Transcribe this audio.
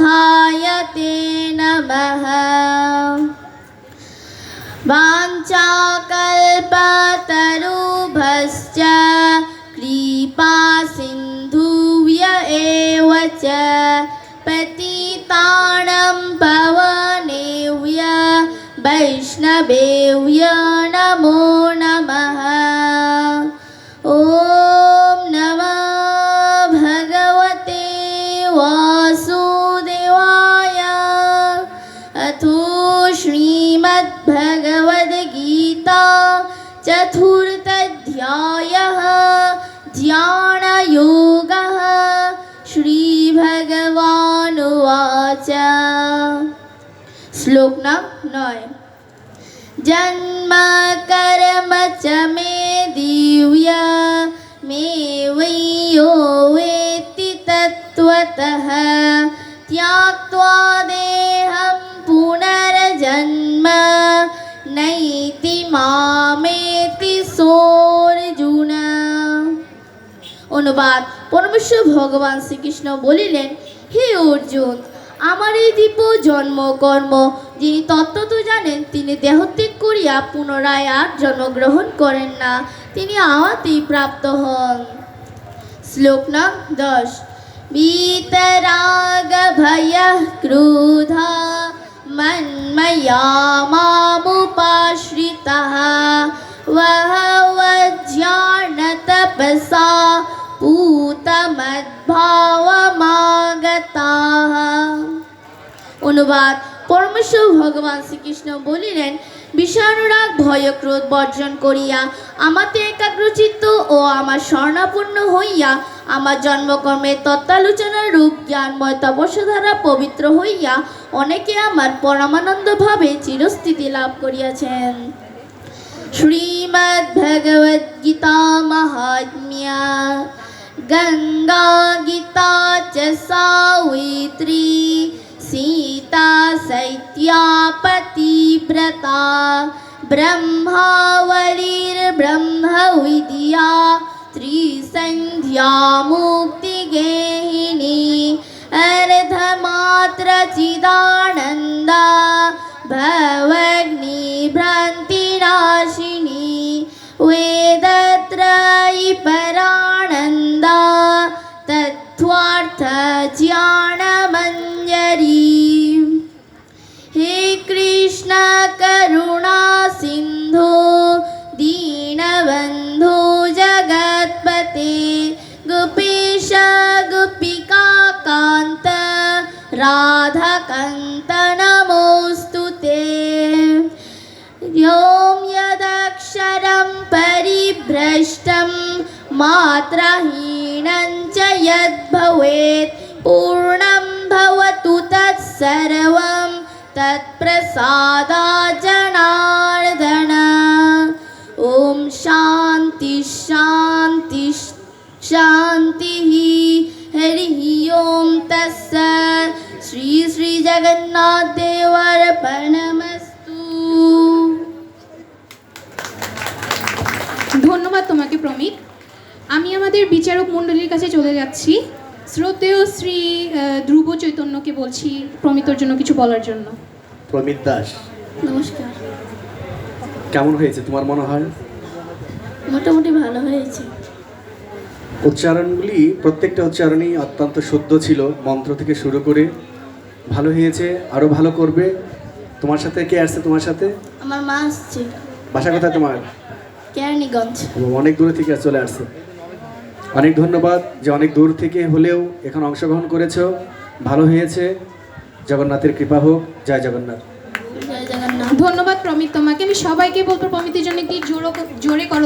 नाथाय ते नमः। वाञ्छाकल्पतरुभश्च कृपासिन्धुव्य एव च। पतिताणं पवनेव्य वैष्णवेव्य नमो श्रीमद्भगवद्गीता चतुर्थध्यायः ध्यानयोगः श्रीभगवानुवाच। श्लोक नय। जन्म कर्म च मे दिव्य, मे वै यो वेत्ति तत्त्वतः। त्याक्त्वा অনুবাদ পরমেশ্বর ভগবান শ্রীকৃষ্ণ বলিলেন হে অর্জুন আমার এই দীপ জন্ম কর্ম যিনি তত্ত্ব তো জানেন তিনি দেহত্যাগ করিয়া পুনরায় আর জন্মগ্রহণ করেন না তিনি আমাতেই প্রাপ্ত হন শ্লোক নাম দশ वीतराग भय क्रोधा मन्मया मामुपाश्रितः वह অনুবাদ, পরমেশ্বর ভগবান শ্রীকৃষ্ণ বলিলেন, বিষানুরাগ, ভয়ক্রোধ বর্জন করিয়া আমাতে একাগ্রচিত্ত ও আমার স্বর্ণাপূর্ণ হইয়া আমার জন্মকর্মে তত্ত্বালোচনার রূপ, জ্ঞানময় তপস্যাধারা পবিত্র হইয়া অনেকে আমার পরমানন্দভাবে চিরস্থিতি লাভ করিয়াছেন। শ্রীমদ্ভগবদ্গীতা মহাত্ম্যা। गङ्गा गीता च सावित्री सीता सैत्यापतिव्रता ब्रह्मावलिर्ब्रह्मविद्या त्रिसन्ध्या मुक्तिगेहिनी अर्धमात्रचिदानन्दा भवग्निभ्रान्तिनाशिनी तत्त्वार्थज्ञानमञ्जरी हे कृष्ण करुणा सिन्धु, दीनबन्धु जगत्पते, गोपेश गोपिका कान्त, राधाकान्त नमोऽस्तु ते। यों यदक्षरं परिभ्रष्टं, मात्राहीनं च यद्भवेत् पूर्णं भवतु तत्सर्वं तत्प्रसादा जनार्दन ॐ शान्ति शान्ति शान्तिः हरिः ॐ तत्सत् श्री श्री जगन्नाथदेवार्पणमस्तु ধন্যবাদ তোমাকে প্রমিত আমি আমাদের বিচারক মণ্ডলীর কাছে চলে যাচ্ছি শ্রদ্ধেয় শ্রী ধ্রুব চৈতন্যকে বলছি প্রমিতর জন্য কিছু বলার জন্য। প্রমিত দাস। নমস্কার। কেমন হয়েছে তোমার মনে হয়? মোটামুটি ভালো হয়েছে। উচ্চারণগুলি প্রত্যেকটা উচ্চারণই অত্যন্ত শুদ্ধ ছিল মন্ত্র থেকে শুরু করে ভালো হয়েছে আরও ভালো করবে। তোমার সাথে কে আসছে তোমার সাথে? আমার মা আসছে। বাসা কোথায় তোমার? কেরানীগঞ্জ। অনেক দূরে থেকে চলে আসছে। অনেক ধন্যবাদ যে অনেক দূর থেকে হলেও এখানে অংশগ্রহণ করেছ। ভালো হয়েছে। জগন্নাথের কৃপা হোক। জয় জগন্নাথ। ধন্যবাদ প্রমিত তোমাকে। আমি সবাইকে বলব প্রমিতের জন্য কি জোরো করো।